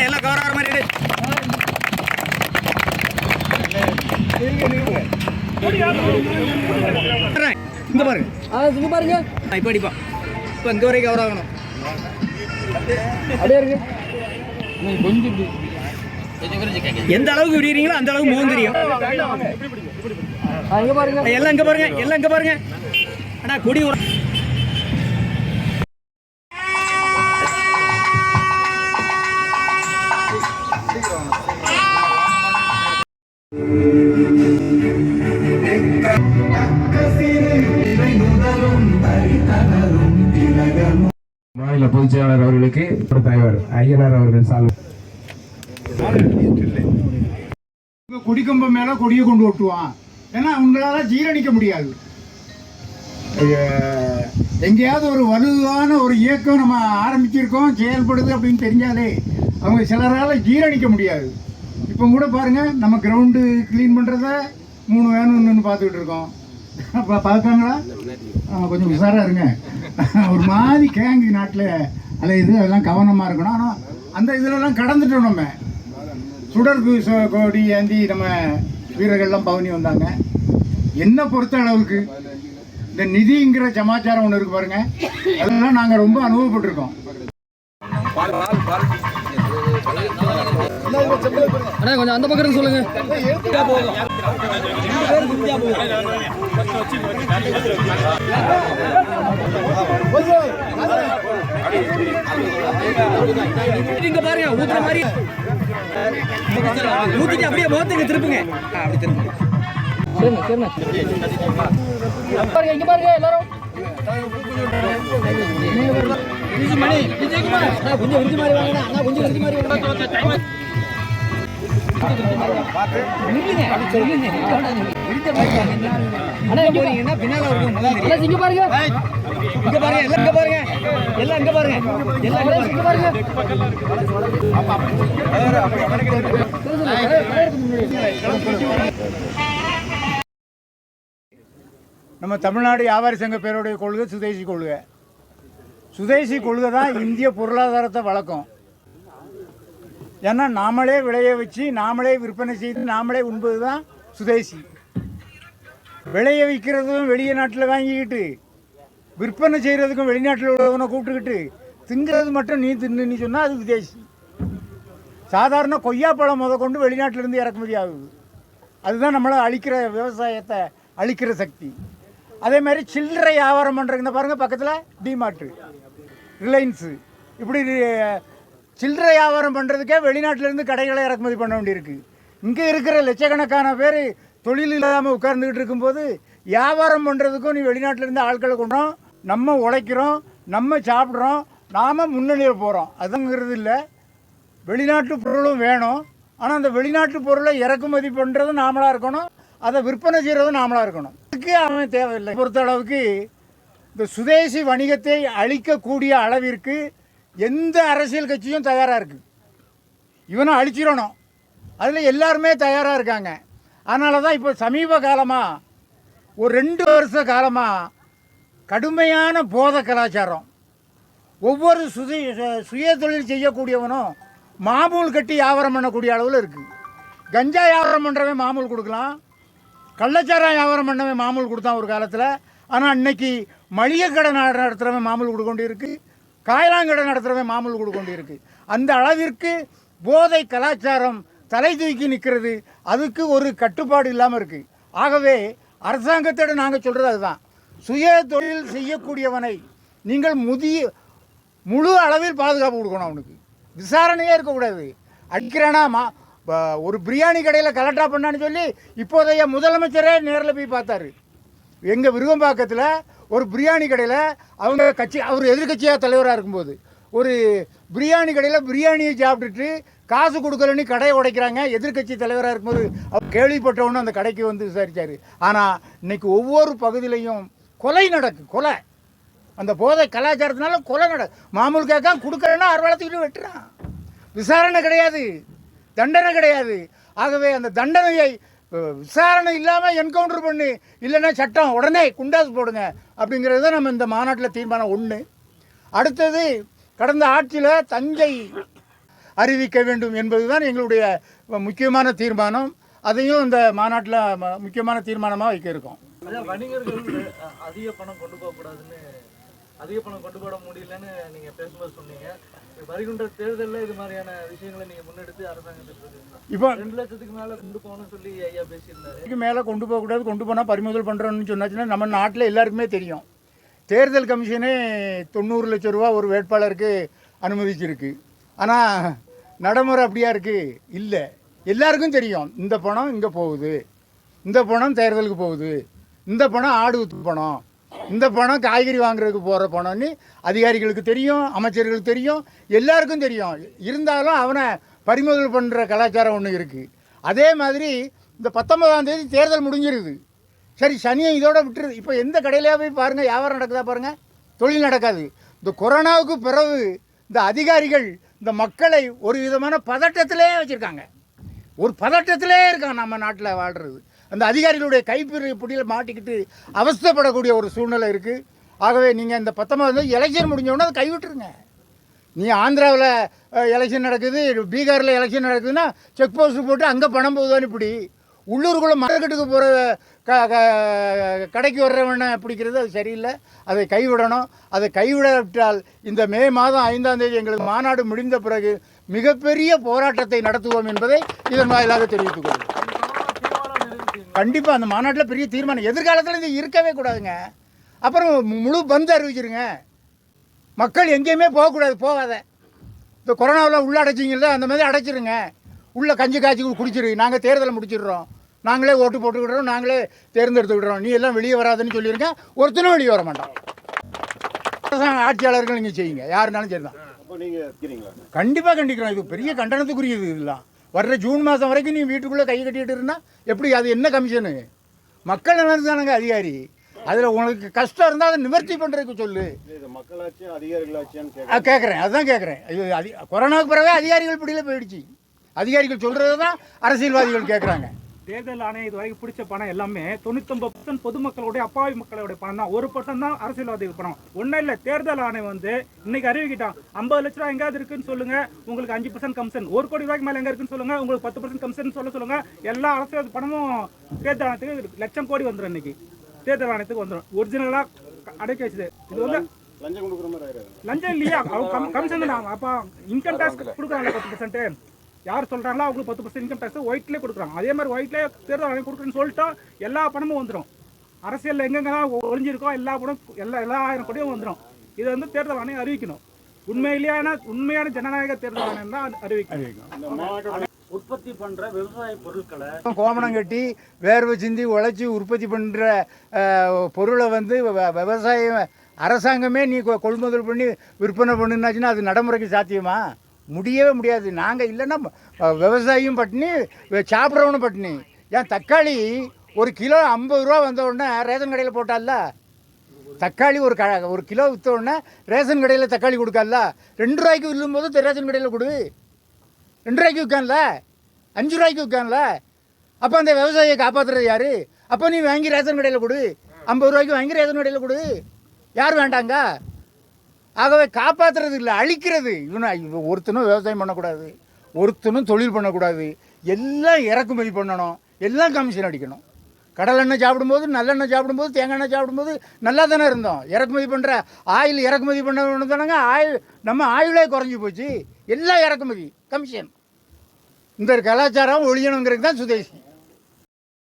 எல்லாம் கவராகிற மாதிரி எடு. இங்க பாருங்க ஆ இங்க பாருங்க ஆ, இப்ப அடிப்பா இப்ப இங்க வரைக்கும் கவர் ஆகணும் அப்படியே இருக்கு எந்த அளவுக்கு விடுறீங்களோ அந்த அளவுக்கு முகம் தெரியும். ஆ இங்க பாருங்க எல்லாம் இங்க பாருங்க எல்லாம் இங்க பாருங்க. அண்ணா கொடி மாநில பொதுச் செயலாளர் அவர்களுக்கு தலைவர் ஐயனார் அவர்கள் சால்வை இவன் கொடிக்கம்பம் மேல கொடியை கொண்டு ஓட்டுவான் ஏன்னா அவங்களால ஜீரணிக்க முடியாது. எங்கேயாவது ஒரு வலுவான ஒரு இயக்கம் நம்ம ஆரம்பிச்சிருக்கோம் செயல்படுது அப்படின்னு தெரிஞ்சாலே அவங்க சிலரால ஜீரணிக்க முடியாது. இப்போ கூட பாருங்க நம்ம கிரவுண்டு க்ளீன் பண்ணுறத மூணு வேணும்னு பார்த்துக்கிட்டு இருக்கோம். அப்போ பார்த்தாங்களா ஆ, கொஞ்சம் உஷாராக இருங்க. ஒரு மாதிரி கேங்கு நாட்டில் அல்ல இது அதெல்லாம் கவனமாக இருக்கணும். ஆனால் அந்த இதுலலாம் கடந்துட்டோம் நம்ம. சுடர் கு- ச- கொடி ஏந்தி நம்ம வீரர்கள்லாம் பவனி வந்தாங்க. என்ன பொறுத்த அளவுக்கு இந்த நிதிங்கிற சமாச்சாரம் ஒன்று இருக்கு பாருங்க. அதெல்லாம் நாங்கள் ரொம்ப அனுபவப்பட்டிருக்கோம். அண்ணா கொஞ்சம் அந்த பக்கம் சொல்லுங்க. இங்க பாருங்க ஊத்துற மாதிரி. ஊத்திட்டு அப்படியே முகத்துக்கு திருப்புங்க. அப்படி திருப்புங்க சரிண்ணா சரிண்ணா பாருங்க இங்க பாருங்க எல்லாரும். அண்ணா, கொஞ்சம் விரிஞ்சு மாதிரி அண்ணா. கொஞ்சம் விரிஞ்சு மாதிரி வாங்க. அண்ணா இங்க பாருங்க பின்னால இருக்கும் முதல்ல தெரியும். அண்ணா இங்க பாருங்க. இங்க பாருங்க எல்லாம் இங்க பாருங்க. எல்லாம் இங்க பாருங்க. எல்லாம் இங்க அண்ணா, பாருங்க இங்க பாருங்க. நம்ம தமிழ்நாடு வியாபாரி சங்க பேருடைய கொள்கை சுதேசி கொள்கை. சுதேசி கொள்கை தான் இந்திய பொருளாதாரத்தை வளர்க்கும். ஏன்னா நாமளே விளைய வச்சு நாமளே விற்பனை செய்து நாமளே உண்பது தான் சுதேசி. விளைய விற்கிறதும் வெளிய நாட்டில் வாங்கிக்கிட்டு விற்பனை செய்கிறதுக்கும் வெளிநாட்டில் உள்ளவனை கூப்பிட்டுக்கிட்டு திங்கிறது மட்டும் நீ தின்னு சொன்னால் அது விதேசி. சாதாரண கொய்யாப்பழம் முத கொண்டு வெளிநாட்டிலேருந்து இறக்குமதி ஆகுது. அதுதான் நம்மளை அழிக்கிற விவசாயத்தை அழிக்கிற சக்தி. அதே மாதிரி சில்லறை வியாபாரம் பண்ணுறதுங்க பாருங்கள் பக்கத்தில் டிமார்ட்டு ரிலையன்ஸு இப்படி சில்லறை வியாபாரம் பண்ணுறதுக்கே வெளிநாட்டிலேருந்து கடைகளை இறக்குமதி பண்ண வேண்டியிருக்கு. இங்கே இருக்கிற லட்சக்கணக்கான பேர் தொழில் இல்லாமல் உட்கார்ந்துக்கிட்டு இருக்கும்போது வியாபாரம் பண்ணுறதுக்கும் நீ வெளிநாட்டிலேருந்து ஆட்களை கொண்டோம். நம்ம உழைக்கிறோம் நம்ம சாப்பிட்றோம் நாம் முன்னணியில் போகிறோம் அதுங்கிறது இல்லை. வெளிநாட்டு பொருளும் வேணும். ஆனால் அந்த வெளிநாட்டு பொருளை இறக்குமதி பண்ணுறதும் நாமளாக இருக்கணும். அதை விற்பனை செய்கிறதும் நாமளாக இருக்கணும். அதுக்கு அவன் தேவையில்லை. பொறுத்த அளவுக்கு இந்த சுதேசி வணிகத்தை அழிக்கக்கூடிய அளவிற்கு எந்த அரசியல் கட்சியும் தயாராக இருக்குது இவனை அழிச்சிடணும். அதில் எல்லாருமே தயாராக இருக்காங்க. அதனால தான் இப்போ சமீப காலமாக ஒரு ரெண்டு வருஷ காலமாக கடுமையான போத கலாச்சாரம். ஒவ்வொரு சுதி சுய தொழில் செய்யக்கூடியவனும் மாமூல் கட்டி வியாபாரம் பண்ணக்கூடிய அளவில் இருக்குது கஞ்சா வியாபாரம் பண்ணுறவன் மாமூல் கொடுக்கலாம். கள்ளச்சாரம் வியாபாரம் பண்ணவன் மாமூல் கொடுத்தான் ஒரு காலத்தில். ஆனால் இன்னைக்கு மளிகை கடை நடத்துகிறவன் மாமூல் கொடுக்க கொண்டு காயலாங்கடை நடத்துகிறவன் மாமூல் கொடுக்க கொண்டு அந்த அளவிற்கு போதை கலாச்சாரம் தலை தூக்கி நிற்கிறது அதுக்கு ஒரு கட்டுப்பாடு இல்லாமல் இருக்குது ஆகவே அரசாங்கத்திட நாங்கள் சொல்கிறது அதுதான். சுய தொழில் செய்யக்கூடியவனை நீங்கள் முதிய முழு அளவில் பாதுகாப்பு கொடுக்கணும் அவனுக்கு. விசாரணையே இருக்கக்கூடாது. அடிக்கிறானா மா ஒரு பிரியாணி கடையில் கலெக்டா பண்ணான்னு சொல்லி இப்போதைய முதலமைச்சரே நேரில் போய் பார்த்தாரு. எங்கள் விருகம்பாக்கத்தில் ஒரு பிரியாணி கடையில் அவங்க கட்சி அவர் எதிர்க்கட்சியாக தலைவராக இருக்கும்போது ஒரு பிரியாணி கடையில் பிரியாணியை சாப்பிட்டுட்டு காசு கொடுக்கலன்னு கடையை உடைக்கிறாங்க. எதிர்க்கட்சி தலைவராக இருக்கும்போது அவர் கேள்விப்பட்டவொன்னு அந்த கடைக்கு வந்து விசாரிச்சார். ஆனால் இன்னைக்கு ஒவ்வொரு பகுதியிலையும் கொலை நடக்கு கொலை. அந்த போதை கலாச்சாரத்தினால கொலை நட மாமூல் கேட்க கொடுக்குறேன்னா அறுவலத்துக்கிட்டு வெட்டுறான். விசாரணை கிடையாது தண்டனை கிடையாது. ஆகவே அந்த தண்டனையை விசாரணை இல்லாமல் என்கவுண்டர் பண்ணு இல்லைன்னா சட்டம் உடனே குண்டாஸ் போடுங்க அப்படிங்கிறது தான் நம்ம இந்த மாநாட்டில் தீர்மானம் ஒன்று அடுத்தது கடந்த ஆட்சியில் தஞ்சை அறிவிக்க வேண்டும் என்பதுதான் எங்களுடைய முக்கியமான தீர்மானம். அதையும் இந்த மாநாட்டில் முக்கியமான தீர்மானமாக வைக்க இருக்கோம் வணிகர்கள் அதிக பணம் கொண்டு போக கூடாதுன்னு அதிக பணம் கொண்டு போட முடியலன்னு நீங்க பேசும்போது சொன்னீங்க. வருகின்ற தேர்தலில் இது மாதிரியான விஷயங்களை நீங்க முன்னெடுத்து அரசாங்கத்துக்கு? இப்போ ரெண்டு லட்சத்துக்கு மேல கொண்டு போகணும்னு சொல்லி ஐயா பேசியிருந்தாரு. இதுக்கு மேலே கொண்டு போகக்கூடாது கொண்டு போனால் பறிமுதல் பண்ணுறோன்னு சொன்னாச்சுன்னா நம்ம நாட்டில் எல்லாருக்குமே தெரியும். தேர்தல் கமிஷனே தொண்ணூறு லட்சம் ரூபா ஒரு வேட்பாளருக்கு அனுமதிச்சிருக்கு. ஆனால் நடைமுறை அப்படியா இருக்குது இல்லை. எல்லாருக்கும் தெரியும். இந்த பணம் இங்கே போகுது. இந்த பணம் தேர்தலுக்கு போகுது. இந்த பணம் ஆடு ஊத்து பணம். இந்த பணம் காய்கறி வாங்குறதுக்கு போகிற பணம்னு அதிகாரிகளுக்கு தெரியும் அமைச்சர்களுக்கு தெரியும் எல்லாருக்கும் தெரியும். இருந்தாலும் அவனை பறிமுதல் பண்ணுற கலாச்சாரம் ஒன்று இருக்குது அதே மாதிரி இந்த பத்தொன்பதாம் தேதி தேர்தல் முடிஞ்சிருது. சரி சனியை இதோட விட்டுருது. இப்போ எந்த கடையிலேயே போய் பாருங்கள் வியாபாரம் நடக்குதா பாருங்கள் தொழில் நடக்காது. இந்த கொரோனாவுக்கு பிறகு இந்த அதிகாரிகள் இந்த மக்களை ஒரு விதமான பதட்டத்திலே வச்சுருக்காங்க. ஒரு பதட்டத்திலே இருக்காங்க நம்ம நாட்டில் வாழ்கிறது அந்த அதிகாரிகளுடைய கைப்பிரி பிடியில் மாட்டிக்கிட்டு அவஸ்தைப்படக்கூடிய ஒரு சூழ்நிலை இருக்குது ஆகவே நீங்கள் இந்த பத்தொன்பது எலெக்ஷன் முடிஞ்ச உடனே அதை கைவிட்டுருங்க. நீ ஆந்திராவில் எலெக்ஷன் நடக்குது பீகாரில் எலெக்ஷன் நடக்குதுன்னா செக் போஸ்ட் போட்டு அங்கே பணம் போகுதான்னு இப்படி. உள்ளூருக்குள்ளே மார்க்கெட்டுக்கு போகிற க க- கடைக்கு வர்றவனை பிடிக்கிறது அது சரியில்லை. அதை கைவிடணும். அதை கைவிடவிட்டால் இந்த மே மாதம் ஐந்தாம் தேதி எங்களுக்கு மாநாடு முடிந்த பிறகு மிகப்பெரிய போராட்டத்தை நடத்துவோம் என்பதை இதன் வாயிலாக தெரிவித்துக் கொள்வோம் கண்டிப்பாக அந்த மாநாட்டில் பெரிய தீர்மானம். எதிர்காலத்தில் இது இருக்கவே கூடாதுங்க. அப்புறம் முழு பந்து அறிவிச்சிருங்க. மக்கள் எங்கேயுமே போகக்கூடாது போகாத. இந்த கொரோனாவில் உள்ள அடைச்சிங்கிறத அந்த மாதிரி அடைச்சிருங்க. உள்ளே கஞ்சி காய்ச்சி குடிச்சிரு. நாங்கள் தேர்தலை முடிச்சிடுறோம். நாங்களே ஓட்டு போட்டுக்கிடுறோம் நாங்களே தேர்ந்தெடுத்துக்கிடுறோம். நீ எல்லாம் வெளியே வராதுன்னு சொல்லியிருங்க ஒருத்தனும் வெளியே வர மாட்டான். அரசாங்க ஆட்சியாளர்கள் நீங்கள் செய்யுங்க யாருனாலும் சரி தான் கண்டிப்பாக கண்டிக்கிறோம். இது பெரிய கண்டனத்துக்குரியது இதெல்லாம் வர்ற ஜூன் மாதம் வரைக்கும் நீ வீட்டுக்குள்ளே கை கட்டிட்டு இருந்தா எப்படி அது என்ன கமிஷனு? மக்கள் நலன் தானங்க அதிகாரி. அதில் உனக்கு கஷ்டம் இருந்தால் அதை நிவர்த்தி பண்ணுறதுக்கு சொல்லு. அதிகாரிகளாட்சியான்னு கேட்க கேட்குறேன் அதுதான் கேட்குறேன் இது அதி கொரோனாவுக்கு பிறகு அதிகாரிகள் பிடியில போயிடுச்சு. அதிகாரிகள் சொல்கிறது தான் அரசியல்வாதிகள் கேட்குறாங்க தேர்தல் ஆணையம் இது வரைக்கும் பிடிச்ச பணம் எல்லாமே தொண்ணூத்தொம்பது பர்சன்ட் பொதுமக்களுடைய அப்பாவி மக்களுடைய பணம் தான் ஒரு பர்சன்ட் தான் அரசியல்வாதி பணம். ஒன்றும் இல்லை தேர்தல் ஆணையம் வந்து இன்னைக்கு அறிவிக்கிட்டான். ஐம்பது லட்ச ரூபா எங்காவது இருக்குன்னு சொல்லுங்க. உங்களுக்கு அஞ்சு பர்சன்ட் கமிஷன் ஒரு கோடி ரூபாய்க்கு மேலே எங்க இருக்குன்னு சொல்லுங்க. உங்களுக்கு பத்து பர்சன்ட் கமிஷன் சொல்ல சொல்லுங்க. எல்லா அரசியல் பணமும் தேர்தல் ஆணையத்துக்கு லட்சம் கோடி வந்துடும் இன்னைக்கு. தேர்தல் ஆணையத்துக்கு வந்துடும் ஒரிஜினலா அடக்கி வச்சது. இது வந்து லஞ்சம் இல்லையா? அவங்க கமிஷன் அப்போ இன்கம் டேக்ஸ் கொடுக்குறாங்க பத்து பர்சன்ட் யார் சொல்றாங்களோ அவங்களுக்கு பத்து பர்சன்ட் இன்கம் டேக்ஸ் ஒயிட்லேயே கொடுக்குறாங்க. அதே மாதிரி ஒயிட்லேயே தேர்தல் ஆணையம் கொடுக்குறேன்னு சொல்லிட்டா எல்லா பணமும் வந்துடும் அரசியலில் எங்கெங்கெல்லாம் ஒளிஞ்சிருக்கோ எல்லா பணம் எல்லா எல்லா ஆயிரம் கோடியும் வந்துடும் இதை வந்து தேர்தல் ஆணையம் அறிவிக்கணும். உண்மையிலேயான உண்மையான ஜனநாயக தேர்தல் ஆணையம் தான் அறிவிக்கணும் உற்பத்தி பண்ற விவசாய பொருட்களை கோமணம் கட்டி வேர்வை சிந்தி உழைச்சி உற்பத்தி பண்ணுற பொருளை வந்து விவசாயம் அரசாங்கமே நீ கொள்முதல் பண்ணி விற்பனை பண்ணுனாச்சுன்னா அது நடைமுறைக்கு சாத்தியமா? முடியவே முடியாது. நாங்கள் இல்லைன்னா விவசாயியும் பட்டினி சாப்பிட்றவனும் பட்டினி. ஏன் தக்காளி ஒரு கிலோ ஐம்பது ரூபா வந்த உடனே ரேஷன் கடையில் போட்டால தக்காளி ஒரு க ஒரு கிலோ விற்ற உடனே ரேஷன் கடையில் தக்காளி கொடுக்கல ரெண்டு ரூபாய்க்கு வில்லும்போது ரேஷன் கடையில் கொடு. ரெண்டு ரூபாய்க்கு விற்கான்ல? அஞ்சு ரூபாய்க்கு விற்கான்ல? அப்போ அந்த விவசாயியை காப்பாற்றுறது யார்? அப்போ நீ வாங்கி ரேஷன் கடையில் கொடு. ஐம்பது ரூபாய்க்கு வாங்கி ரேஷன் கடையில் கொடு. யார் வேண்டாங்க? ஆகவே காப்பாற்றுறது இல்லை அழிக்கிறது. இவனை இவன் ஒருத்தனும் விவசாயம் பண்ணக்கூடாது. ஒருத்தனும் தொழில் பண்ணக்கூடாது. எல்லாம் இறக்குமதி பண்ணணும். எல்லாம் கமிஷன் அடிக்கணும். கடலெண்ணெய் சாப்பிடும்போது நல்லெண்ணெய் சாப்பிடும்போது தேங்காய் எண்ணெய் சாப்பிடும்போது நல்லா தானே இருந்தோம். இறக்குமதி பண்ணுற ஆயில் இறக்குமதி பண்ண தானங்க ஆயில் நம்ம ஆயுளே குறைஞ்சி போச்சு. எல்லாம் இறக்குமதி கமிஷன் இந்த கலாச்சாரம் ஒழியணுங்கிறது தான் சுதேசி.